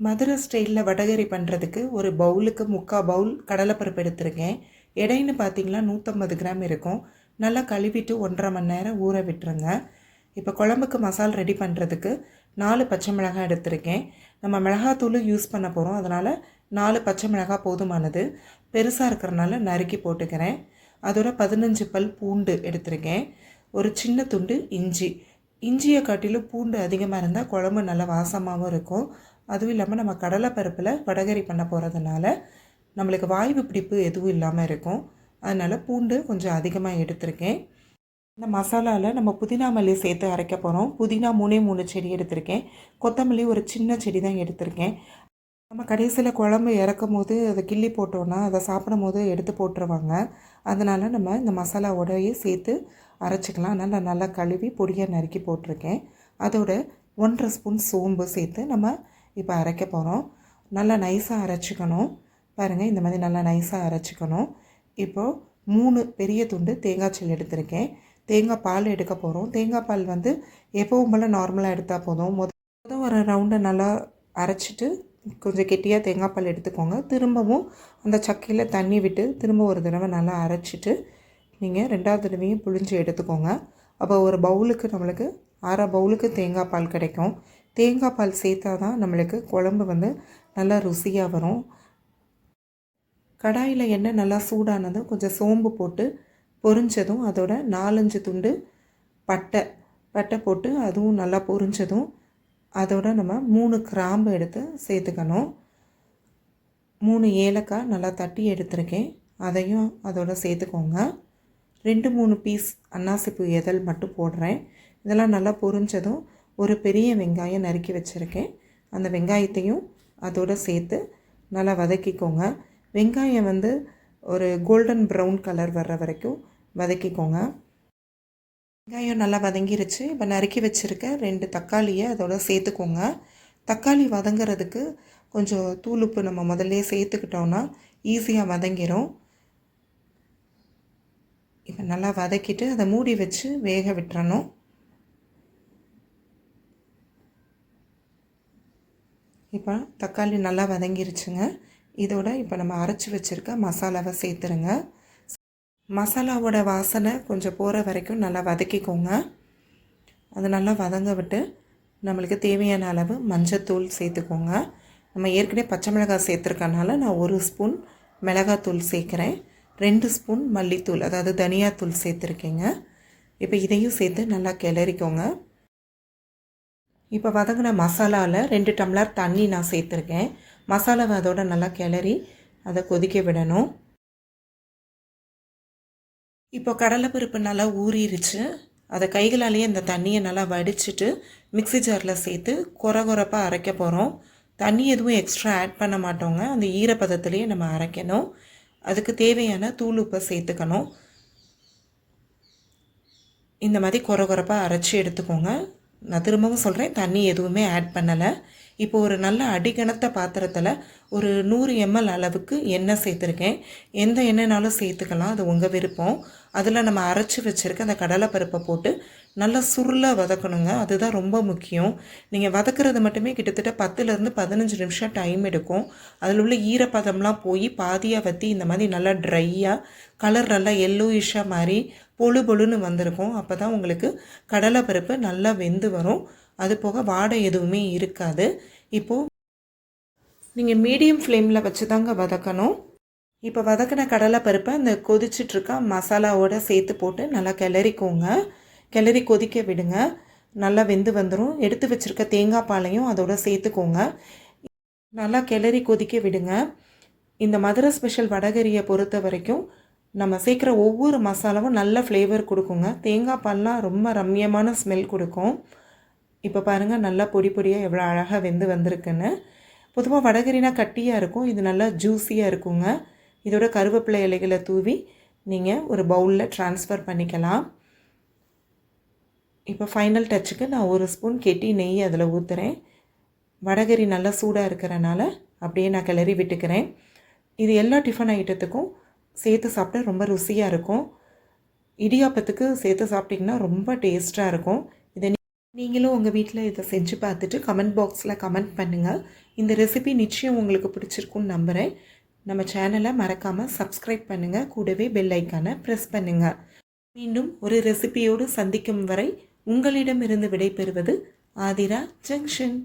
மதுரை ஸ்டைலில் வடகரி பண்ணுறதுக்கு ஒரு பவுலுக்கு முக்கால் பவுல் கடலைப்பருப்பு எடுத்திருக்கேன். எடைன்னு பார்த்தீங்கன்னா நூற்றம்பது கிராம் இருக்கும். நல்லா கழுவிட்டு ஒன்றரை மணி நேரம் ஊற விட்டுருங்க. இப்போ குழம்புக்கு மசால் ரெடி பண்ணுறதுக்கு நாலு பச்சை மிளகாய் எடுத்திருக்கேன். நம்ம மிளகாத்தூளும் யூஸ் பண்ண போகிறோம் அதனால் நாலு பச்சை மிளகாய் போதுமானது. பெருசாக இருக்கிறனால நறுக்கி போட்டுக்கிறேன். அதோட பதினஞ்சு பல் பூண்டு எடுத்திருக்கேன். ஒரு சின்ன துண்டு இஞ்சி. இஞ்சியை காட்டிலும் பூண்டு அதிகமாக இருந்தால் குழம்பு நல்லா வாசமாகவும் இருக்கும். அதுவும் இல்லாமல் நம்ம கடலைப்பருப்பில் வடகரி பண்ண போகிறதுனால நம்மளுக்கு வாய்வு பிடிப்பு எதுவும் இல்லாமல் இருக்கும். அதனால் பூண்டு கொஞ்சம் அதிகமாக எடுத்திருக்கேன். இந்த மசாலாவில் நம்ம புதினா மல்லி சேர்த்து அரைக்க போகிறோம் புதினா மூணே மூணு செடி எடுத்திருக்கேன். கொத்தமல்லி ஒரு சின்ன செடி தான் எடுத்திருக்கேன். நம்ம கடைசியில் குழம்பு இறக்கும் போது அதை கிள்ளி போட்டோன்னா அதை சாப்பிடும் போது எடுத்து போட்டுருவாங்க. அதனால் நம்ம இந்த மசாலாவோடயே சேர்த்து அரைச்சிக்கலாம். நல்லா நல்லா கழுவி பொடியாக நறுக்கி போட்டிருக்கேன். அதோட ஒன்றரை ஸ்பூன் சோம்பு சேர்த்து நம்ம இப்போ அரைக்க போகிறோம் நல்லா நைஸாக அரைச்சிக்கணும். பாருங்கள் இந்த மாதிரி நல்லா நைஸாக அரைச்சிக்கணும். இப்போது மூணு பெரிய துண்டு தேங்காய் செல் எடுத்திருக்கேன். தேங்காய் பால் எடுக்க போகிறோம் தேங்காய் பால் வந்து எப்போவும் போல் நார்மலாக எடுத்தால் போதும். மொதல் ஒரு ரவுண்டை நல்லா அரைச்சிட்டு கொஞ்சம் கெட்டியாக தேங்காய் பால் எடுத்துக்கோங்க. திரும்பவும் அந்த சக்கையில் தண்ணி விட்டு திரும்ப ஒரு தடவை நல்லா அரைச்சிட்டு நீங்கள் ரெண்டாவது தடவையும் புழிஞ்சு எடுத்துக்கோங்க. அப்போ ஒரு பவுலுக்கு நம்மளுக்கு அரை பவுலுக்கு தேங்காய் பால் கிடைக்கும். தேங்காய் பால் சேர்த்தா தான் நம்மளுக்கு குழம்பு வந்து நல்லா ருசியாக வரும். கடாயில் எண்ணெய் நல்லா சூடானதும் கொஞ்சம் சோம்பு போட்டு பொரிஞ்சதும் அதோட நாலஞ்சு துண்டு பட்டை பட்டை போட்டு அதுவும் நல்லா பொரிஞ்சதும் அதோட நம்ம மூணு கிராம்பு எடுத்து சேர்த்துக்கணும். மூணு ஏலக்காய் நல்லா தட்டி எடுத்திருக்கேன். அதையும் அதோட சேர்த்துக்கோங்க. ரெண்டு மூணு பீஸ் அன்னாசிப்பூ எதல் மட்டும் போடுறேன். இதெல்லாம் நல்லா பொரிஞ்சதும் ஒரு பெரிய வெங்காயம் நறுக்கி வச்சுருக்கேன். அந்த வெங்காயத்தையும் அதோடு சேர்த்து நல்லா வதக்கிக்கோங்க. வெங்காயம் வந்து ஒரு கோல்டன் ப்ரௌன் கலர் வர்ற வரைக்கும் வதக்கிக்கோங்க. வெங்காயம் நல்லா வதங்கிருச்சு. இப்போ நறுக்கி வச்சுருக்க ரெண்டு தக்காளியை அதோட சேர்த்துக்கோங்க. தக்காளி வதங்கிறதுக்கு கொஞ்சம் தூளுப்பு நம்ம முதல்ல சேர்த்துக்கிட்டோன்னா ஈஸியாக வதங்கிடும் இப்போ நல்லா வதக்கிட்டு அதை மூடி வச்சு வேக விட்டுறணும். இப்போ தக்காளி நல்லா வதங்கிருச்சுங்க. இதோட இப்போ நம்ம அரைச்சி வச்சுருக்க மசாலாவை சேர்த்துருங்க. மசாலாவோட வாசனை கொஞ்சம் போகிற வரைக்கும் நல்லா வதக்கிக்கோங்க. அது நல்லா வதங்க விட்டு நம்மளுக்கு தேவையான அளவு மஞ்சத்தூள் சேர்த்துக்கோங்க. நம்ம ஏற்கனவே பச்சை மிளகாய் சேர்த்துருக்கனால நான் ஒரு ஸ்பூன் மிளகாத்தூள் சேர்க்குறேன். ரெண்டு ஸ்பூன் மல்லித்தூள் அதாவது தனியாத்தூள் சேர்த்துருக்கேங்க. இப்போ இதையும் சேர்த்து நல்லா கிளறிக்கோங்க. இப்போ வதங்கின மசாலாவில் ரெண்டு டம்ளர் தண்ணி நான் சேர்த்துருக்கேன். மசாலாவை அதோட நல்லா கிளறி அதை கொதிக்க விடணும். இப்போ கடலைப்பருப்பு நல்லா ஊறிடுச்சு அதை கைகளாலேயே இந்த தண்ணியை நல்லா வடிச்சிட்டு மிக்சி ஜாரில் சேர்த்து குறை குறைப்பாக அரைக்க போகிறோம் தண்ணி எதுவும் எக்ஸ்ட்ரா ஆட் பண்ண மாட்டோங்க. அந்த ஈரப்பதத்துலேயே நம்ம அரைக்கணும். அதுக்கு தேவையான தூள் உப்பை சேர்த்துக்கணும். இந்த மாதிரி குறை குறைப்பாக அரைச்சி எடுத்துக்கோங்க. நான் திரும்பவும் சொல்கிறேன் தண்ணி எதுவுமே ஆட் பண்ணலை. இப்போ ஒரு நல்ல அடிகனத்த பாத்திரத்தில் ஒரு நூறு எம்எல் அளவுக்கு எண்ணெய் சேர்த்துருக்கேன். எந்த எண்ணெய்னாலும் சேர்த்துக்கலாம் அது உங்கள் விருப்பம். அதில் நம்ம அரைச்சி வச்சுருக்க அந்த கடலைப்பருப்பை போட்டு நல்லா சுருளாக வதக்கணுங்க. அதுதான் ரொம்ப முக்கியம். நீங்கள் வதக்கிறது மட்டுமே கிட்டத்தட்ட பத்துலேருந்து பதினஞ்சு நிமிஷம் டைம் எடுக்கும். அதில் உள்ள ஈரப்பதம்லாம் போய் பாதியாக வற்றி இந்த மாதிரி நல்லா ட்ரையாக கலர் நல்லா எல்லோயிஷாக மாதிரி பொழு பொழுன்னு வந்திருக்கும். அப்போ தான் உங்களுக்கு கடலைப்பருப்பு நல்லா வெந்து வரும். அது போக வாடை எதுவுமே இருக்காது. இப்போது நீங்கள் மீடியம் ஃப்ளேமில் வச்சு தாங்க வதக்கணும். இப்போ வதக்கின கடலைப்பருப்பை அந்த கொதிச்சிட்ருக்க மசாலாவோட சேர்த்து போட்டு நல்லா கிளறிக்கோங்க. கிளறி கொதிக்க விடுங்க. நல்லா வெந்து வந்துடும் எடுத்து வச்சுருக்க தேங்காய் பாலையும் அதோட சேர்த்துக்கோங்க. நல்லா கிளறி கொதிக்க விடுங்க. இந்த மதுரை ஸ்பெஷல் வடகரியை பொறுத்த வரைக்கும் நம்ம சேர்க்குற ஒவ்வொரு மசாலாவும் நல்ல ஃப்ளேவர் கொடுக்குங்க. தேங்காய் பால்லாம் ரொம்ப ரம்மியமான ஸ்மெல் கொடுக்கும். இப்போ பாருங்கள் நல்லா பொடி பொடியாக எவ்வளோ அழகாக வெந்து வந்திருக்குன்னு. பொதுவாக வடகரினா கட்டியாக இருக்கும் இது நல்லா ஜூஸியாக இருக்குங்க. இதோட கருவேப்பிலை இலைகளை தூவி நீங்கள் ஒரு பவுலில் ட்ரான்ஸ்ஃபர் பண்ணிக்கலாம். இப்போ ஃபைனல் டச்சுக்கு நான் ஒரு ஸ்பூன் கெட்டி நெய் அதில் ஊற்றுறேன் வடகரி நல்லா சூடாக இருக்கிறனால அப்படியே நான் கிளறி விட்டுக்கிறேன். இது எல்லா டிஃபன் ஐட்டத்துக்கும் சேர்த்து சாப்பிட்டா ரொம்ப ருசியாக இருக்கும். இடியாப்பத்துக்கு சேர்த்து சாப்பிட்டிங்கன்னா ரொம்ப டேஸ்ட்டாக இருக்கும். இதை நீங்களும் உங்கள் வீட்டில் இதை செஞ்சு பார்த்துட்டு கமெண்ட் பாக்ஸில் கமெண்ட் பண்ணுங்கள் இந்த ரெசிபி நிச்சயம் உங்களுக்கு பிடிச்சிருக்குன்னு நம்புகிறேன் நம்ம சேனலை மறக்காமல் சப்ஸ்கிரைப் பண்ணுங்கள் கூடவே பெல் ஐக்கானை ப்ரெஸ் பண்ணுங்கள் மீண்டும் ஒரு ரெசிபியோடு சந்திக்கும் வரை உங்களிடமிருந்து விடைபெறுவது ஆதிரா ஜங்ஷன்